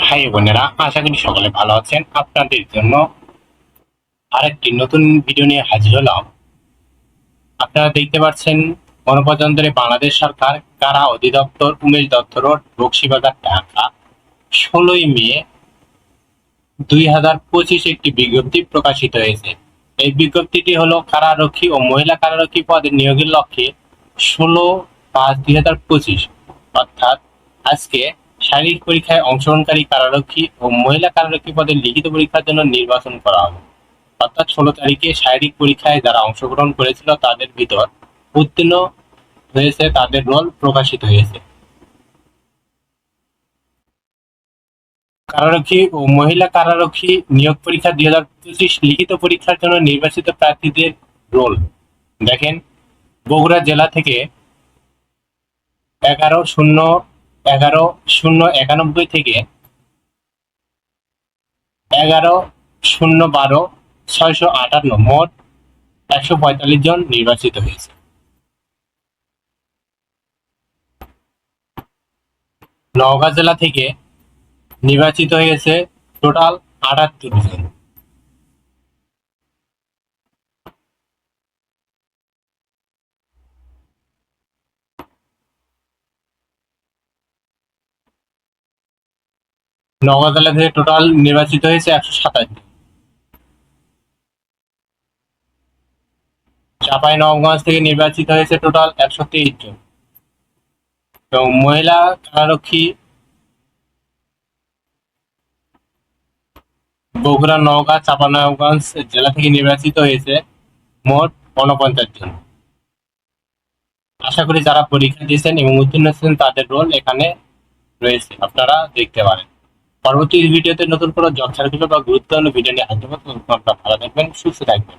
ভাই বোনেরা, আশা করি সকলে ভালো আছেন। আপনাদের জন্য আরেকটি নতুন ভিডিও নিয়ে হাজির হলাম। আপনারা দেখতে পাচ্ছেন, গণপ্রজাতন্ত্রী বাংলাদেশ সরকার, কারা অধিদপ্তর, উমেশ দপ্তর ও বক্সিবাজার ঢাকা। ষোলোই মে দুই হাজার পঁচিশ একটি বিজ্ঞপ্তি প্রকাশিত হয়েছে। এই বিজ্ঞপ্তিটি হলো কারারক্ষী ও মহিলা কারারক্ষী পদে নিয়োগের লক্ষ্যে ষোলো পাঁচ দুই হাজার পঁচিশ, অর্থাৎ আজকে শারীরিক পরীক্ষায় অংশগ্রহণকারী কারারক্ষী ও মহিলা কারারক্ষী পদে লিখিত পরীক্ষার জন্য নির্বাচন করা হবে। অর্থাৎ ষোলো তারিখে শারীরিক পরীক্ষায় যারা অংশগ্রহণ করেছিল তাদের ভিতর উত্তীর্ণ হয়েছে, তাদের রোল প্রকাশিত হয়েছে। কারারক্ষী ও মহিলা কারারক্ষী নিয়োগ পরীক্ষা দুই হাজার পঁচিশ লিখিত পরীক্ষার জন্য নির্বাচিত প্রার্থীদের রোল। দেখেন, বগুড়া জেলা থেকে এগারো, শূন্য এগারো শূন্য একানব্বই থেকে এগারো শূন্য বারো ছয়শো আটান্ন মোট একশো পঁয়তাল্লিশ জন নির্বাচিত হয়েছে। নওগাঁ জেলা থেকে নির্বাচিত হয়েছে টোটাল আটাত্তর জন। নওগাঁ জেলা থেকে টোটাল নির্বাচিত হয়েছে একশো সাতাশ চাপাই নবগঞ্জ থেকে নির্বাচিত হয়েছে টোটাল একশো তেইশ জন। এবং মহিলা কারারক্ষী বগুড়া, নওগাঁ চাপানগঞ্জ জেলা থেকে নির্বাচিত হয়েছে মোট ঊনপঞ্চাশ জন। আশা করি যারা পরীক্ষা দিয়েছেন এবং উত্তীর্ণ হয়েছেন তাদের রোল এখানে রয়েছে। আপনারা দেখতে পারেন। পরবর্তী ভিডিওতে নতুন কোনো জব সার্কুলার বা গুরুত্বপূর্ণ ভিডিও নিয়ে ততক্ষণ ভালো থাকবেন সুস্থ থাকবেন।